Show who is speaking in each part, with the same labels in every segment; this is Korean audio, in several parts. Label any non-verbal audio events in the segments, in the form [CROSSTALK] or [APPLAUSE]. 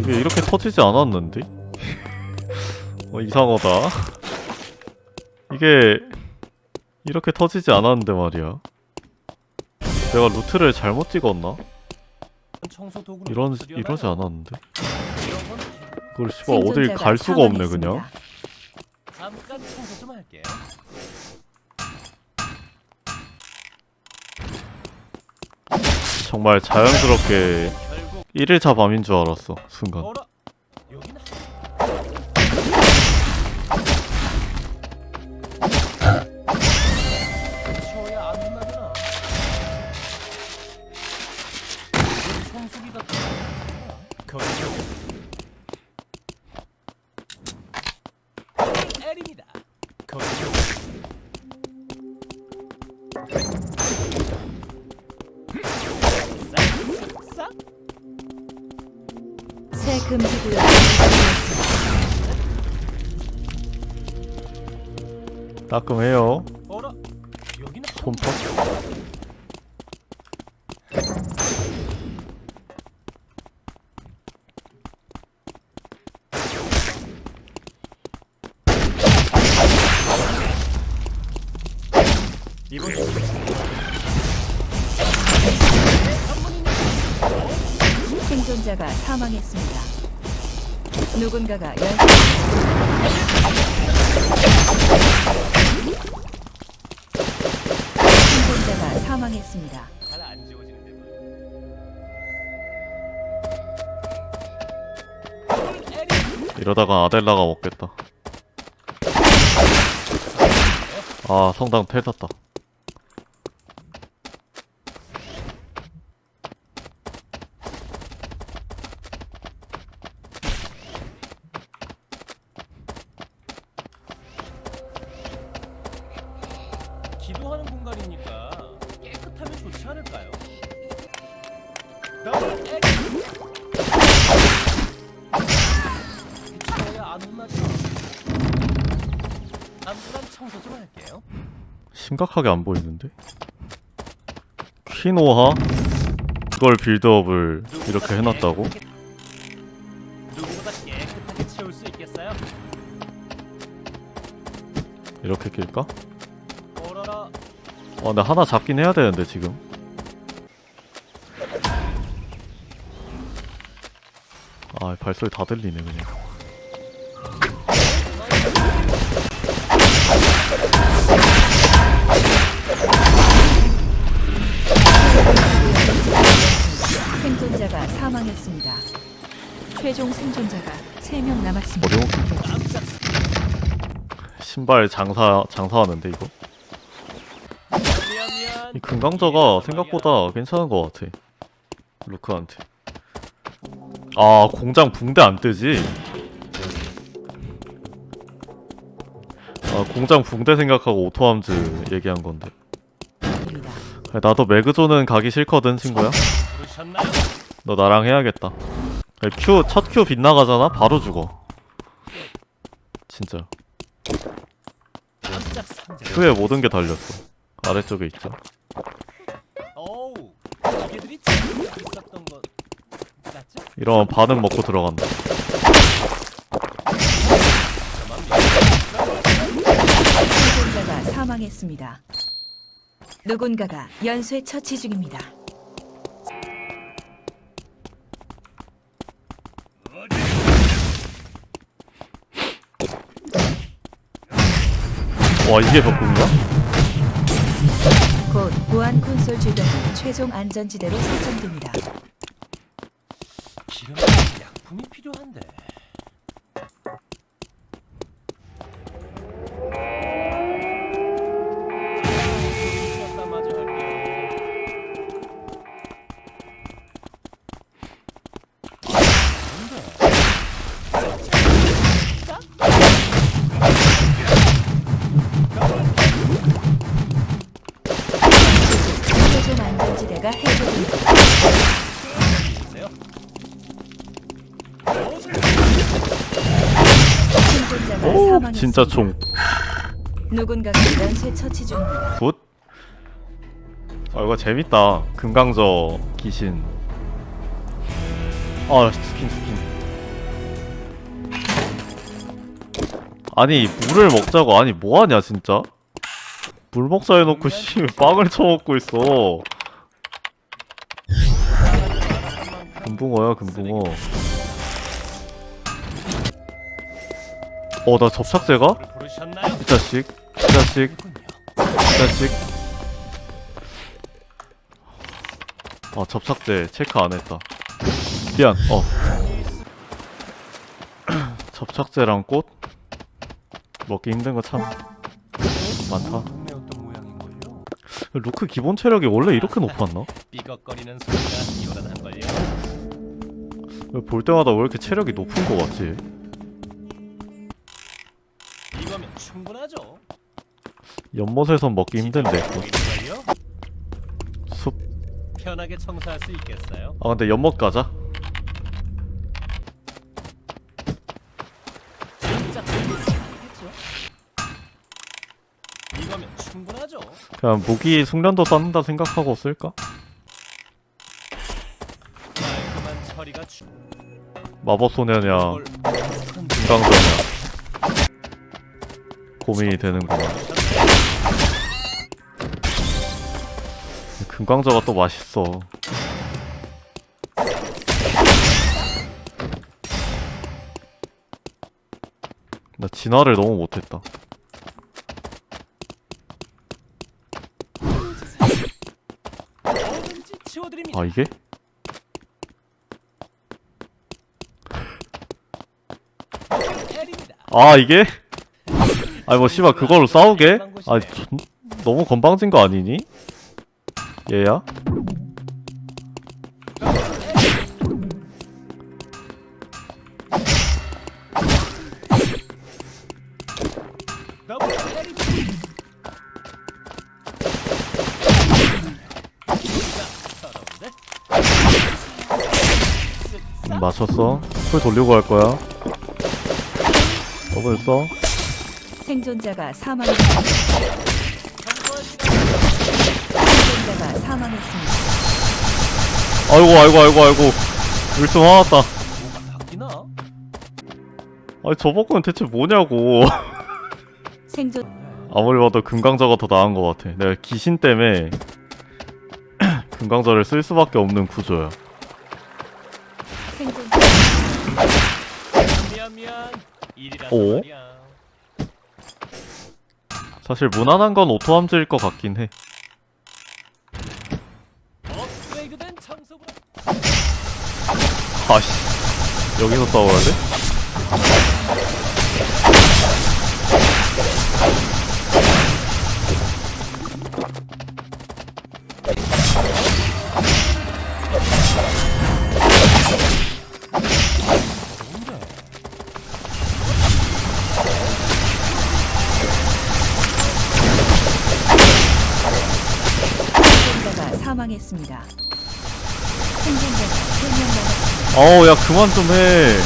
Speaker 1: 이게 이렇게 터지지 않았는데? 어, 이상하다. 이게 이렇게 터지지 않았는데 말이야. 내가 루트를 잘못 찍었나? 이런? 이러지 않았는데? 그걸 씨발 어딜 갈 수가 없네. 그냥.
Speaker 2: 잠깐 청소 좀 할게요.
Speaker 1: 정말 자연스럽게 1일차 밤인 줄 알았어 순간.
Speaker 2: 어라 여기는
Speaker 3: 새 금지 구역이.
Speaker 1: 따끔해요.
Speaker 2: 어라 여기는
Speaker 1: 폼퍼.
Speaker 2: 이번
Speaker 3: 생존자가 사망했습니다. 누군가가 연쇄 생존자가 사망했습니다.
Speaker 1: 이러다가 아델라가 먹겠다. 아 성당 텔 탔다.
Speaker 2: 기도하는 공간이니까 치워야 안 청소 좀 할게요.
Speaker 1: 심각하게 안 보이는데? 퀴노하? 그걸 빌드업을 이렇게 해놨다고?
Speaker 2: 누구보다 깨끗하게 치울 수 있겠어요?
Speaker 1: 이렇게 낄까?
Speaker 2: 어라라
Speaker 1: 아 근데 하나 잡긴 해야 되는데 지금 아 발소리 다 들리네 그냥
Speaker 3: 생존자가 사망했습니다. 최종 생존자가 3명 남았습니다.
Speaker 2: 깜짝
Speaker 1: 신발 장사 장사하는데 이거 이 금강저가 생각보다 괜찮은 것 같아 루크한테 아 공장 붕대 안 뜨지? 아 공장 붕대 생각하고 오토함즈 얘기한 건데. 아, 나도 매그존은 가기 싫거든 친구야? 너 나랑 해야겠다. 큐 첫 큐 빗나가잖아? 바로 죽어. 진짜. 큐에 모든 게 달렸어. 아래쪽에 있죠
Speaker 2: 어우 기계들이 참 있었던 것 맞죠?
Speaker 1: 이러면 반은 먹고 들어간다
Speaker 3: 생존자가 사망했습니다. 누군가가 연쇄 처치 중입니다.
Speaker 1: 와 이게 벽궁이야?
Speaker 3: 곧 보안 콘솔 주변이 최종 안전지대로 설정됩니다.
Speaker 2: 기름 약품이 필요한데
Speaker 1: 진짜 총. 굿. 아 이거 재밌다. 금강저 귀신. 아 스킨 스킨. 아니 물을 먹자고 아니 뭐하냐 진짜. 물 먹자 해놓고 씨 빵을 쳐먹고 있어. 금붕어야 금붕어. 어 나 접착제가? 이 자식 이 자식 이 자식 아 접착제 체크 안 했다 미안 어 [CLEARS THROAT] 접착제랑 꽃 먹기 힘든 거 참 많다? 루크 기본 체력이 원래 이렇게 높았나?
Speaker 2: 삐걱거리는 소리가 요란한걸요?
Speaker 1: 왜볼 때마다 왜 이렇게 체력이 높은 거 같지?
Speaker 2: 충분하죠?
Speaker 1: 연못에선 먹기 힘든데
Speaker 2: 보이는걸요?
Speaker 1: 숲
Speaker 2: 편하게 청소할 수 있겠어요?
Speaker 1: 아 근데 연못 가자
Speaker 2: 진짜 이거면 충분하죠?
Speaker 1: 그냥 무기 숙련도 쌓는다 생각하고 쓸까?
Speaker 2: 깔끔한 처리가 주...
Speaker 1: 마법 소녀냐
Speaker 2: 뭘
Speaker 1: 금강전이야 고민이 되는구만 금강저가 또 맛있어 나 진화를 너무 못했다. 아 이게? 아 이게? 아니 뭐 씨발 그걸로 싸우게? 아 존, 너무 건방진 거 아니니? 얘야? 음, 맞췄어 풀 돌리고 갈 거야 더블 써?
Speaker 3: 생존자가 사망했습니다. 생존자가 사망했습니다.
Speaker 1: 아이고 아이고 아이고 아이고 일좀 화났다
Speaker 2: 뭐가 바뀌나?
Speaker 1: 아니 저버그는 대체 뭐냐고
Speaker 3: 생존
Speaker 1: 아무리 봐도 금강저가 더 나은 것 같아 내가 귀신 때문에 [CLEARS THROAT] 금강저를 쓸 수밖에 없는 구조야
Speaker 3: 생존자
Speaker 2: 미안 미안. 일이라서
Speaker 1: 오?
Speaker 2: 말이야.
Speaker 1: 사실 무난한 건 오토함즈일 것 같긴 해. 아씨. 여기서 싸워야 돼?
Speaker 3: 사망했습니다. 생존자가 3명 남았습니다.
Speaker 1: 어우 야 그만 좀해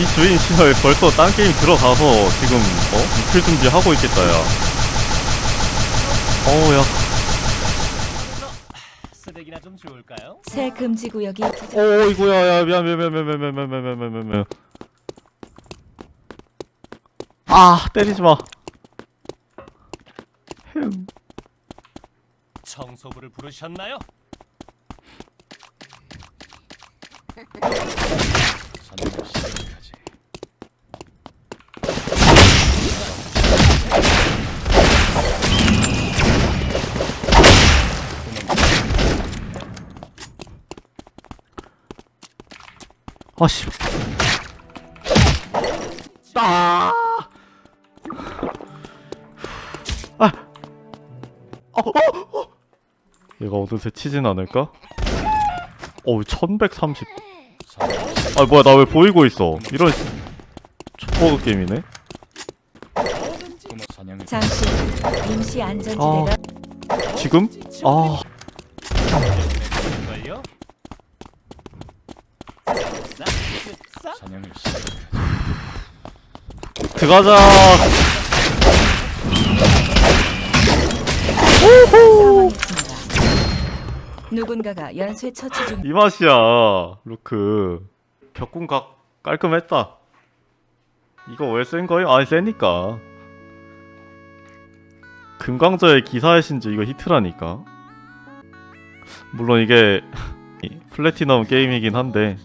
Speaker 1: 이 주인 씨발 벌써 딴 게임 들어가서 지금 어? 유출 준비하고 있겠다 야 어우 야
Speaker 2: 쓰레기나 좀 주울까요?
Speaker 3: 새 금지 구역이.
Speaker 1: 어 이거야 야 미안 미안 미안 미안 미안 미안 미안 미안 미안 미안 미안 아 때리지 마 흠.
Speaker 2: 청소부를 부르셨나요?
Speaker 1: 아씨 아 아. 어, 어, 어. 얘가 어느새 치진 않을까? 어우 1130 아 뭐야 나 왜 보이고 있어 이런 족버그 게임이네
Speaker 3: 잠시 임시 안전지대가
Speaker 1: 지금? 아?
Speaker 2: 싹, 싹.
Speaker 1: 들어가자
Speaker 3: 사망했습니다. 누군가가 연쇄 처치 중.
Speaker 1: 이 맛이야 루크. 벽궁각 깔끔했다. 이거 왜 센 거예요? 아니 세니까. 금강저의 기사의 신지 이거 히트라니까. 물론 이게 [LAUGHS] 이 플래티넘 게임이긴 한데